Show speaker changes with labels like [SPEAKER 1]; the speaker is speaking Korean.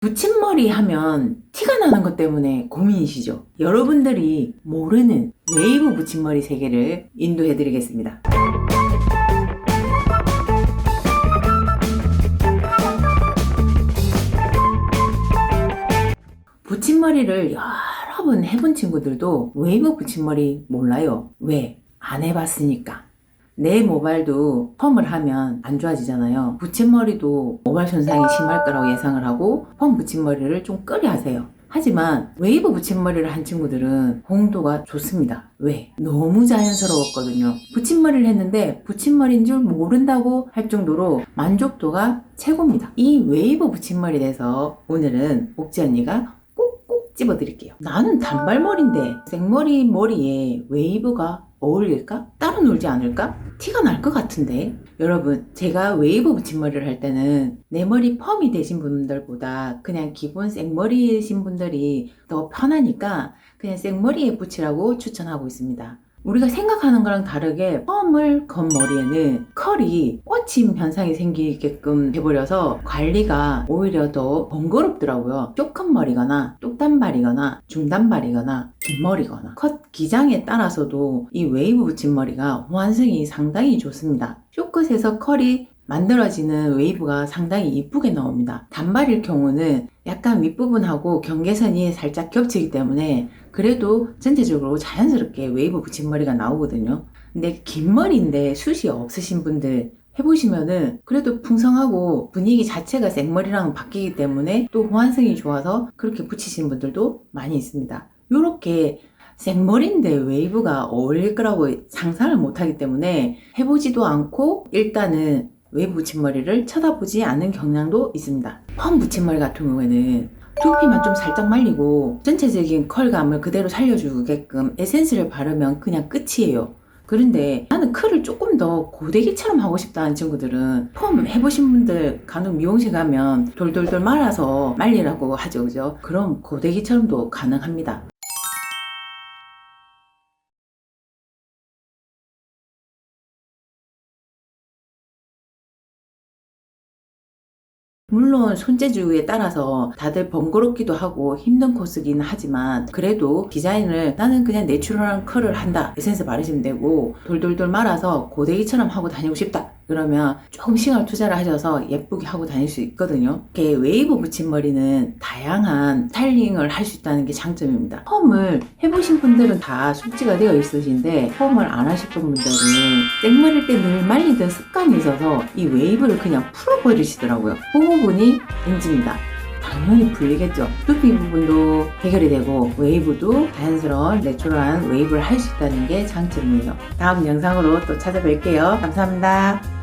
[SPEAKER 1] 붙임머리 하면 티가 나는 것 때문에 고민이시죠? 여러분들이 모르는 웨이브 붙임머리 세계를 인도해 드리겠습니다. 붙임머리를 여러 번 해본 친구들도 웨이브 붙임머리 몰라요. 왜? 안 해봤으니까. 내 모발도 펌을 하면 안 좋아지잖아요. 붙임머리도 모발 손상이 심할 거라고 예상을 하고 펌 붙임머리를 좀 끄려 하세요. 하지만 웨이브 붙임머리를 한 친구들은 홍도가 좋습니다. 왜? 너무 자연스러웠거든요. 붙임머리를 했는데 붙임머리인 줄 모른다고 할 정도로 만족도가 최고입니다. 이 웨이브 붙임머리에 대해서 오늘은 옥지 언니가 꼭꼭 집어드릴게요. 나는 단발머리인데 생머리 머리에 웨이브가 어울릴까? 따로 놀지 않을까? 티가 날 것 같은데 여러분 제가 웨이브 붙임머리를 할 때는 내 머리 펌이 되신 분들보다 그냥 기본 생머리이신 분들이 더 편하니까 그냥 생머리에 붙이라고 추천하고 있습니다. 우리가 생각하는 거랑 다르게 펌을 건 머리에는 컬이 꽂힘 현상이 생기게끔 해버려서 관리가 오히려 더 번거롭더라고요. 쪼큰 머리거나 똑단발이거나 중단발이거나 긴 머리거나 컷 기장에 따라서도 이 웨이브 붙임 머리가 호환성이 상당히 좋습니다. 쇼컷에서 컬이 만들어지는 웨이브가 상당히 이쁘게 나옵니다. 단발일 경우는 약간 윗부분하고 경계선이 살짝 겹치기 때문에 그래도 전체적으로 자연스럽게 웨이브 붙임머리가 나오거든요. 근데 긴 머리인데 숱이 없으신 분들 해보시면은 그래도 풍성하고 분위기 자체가 생머리랑 바뀌기 때문에 또 호환성이 좋아서 그렇게 붙이신 분들도 많이 있습니다. 요렇게 생머리인데 웨이브가 어울릴 거라고 상상을 못하기 때문에 해보지도 않고 일단은 붙임머리를 쳐다보지 않는 경향도 있습니다. 펌 붙임머리 같은 경우에는 두피만 좀 살짝 말리고 전체적인 컬감을 그대로 살려주게끔 에센스를 바르면 그냥 끝이에요. 그런데 나는 컬을 조금 더 고데기처럼 하고 싶다는 친구들은 펌 해보신 분들 간혹 미용실 가면 돌돌돌 말아서 말리라고 하죠. 그죠? 그럼 고데기처럼도 가능합니다. 물론 손재주에 따라서 다들 번거롭기도 하고 힘든 코스기는 하지만 그래도 디자인을 나는 그냥 내추럴한 컬을 한다. 에센스 바르시면 되고 돌돌돌 말아서 고데기처럼 하고 다니고 싶다 그러면 조금 시간을 투자를 하셔서 예쁘게 하고 다닐 수 있거든요 이렇게 웨이브 붙임머리는 다양한 스타일링을 할 수 있다는 게 장점입니다 펌을 해보신 분들은 다 숙지가 되어 있으신데 펌을 안 하셨던 분들은 생머리일 때 늘 말리던 습관이 있어서 이 웨이브를 그냥 풀어버리시더라고요 그 부분이 NG입니다. 당연히 풀리겠죠. 두피 부분도 해결이 되고 웨이브도 자연스러운 내추럴한 웨이브를 할 수 있다는 게 장점이에요. 다음 영상으로 또 찾아뵐게요. 감사합니다.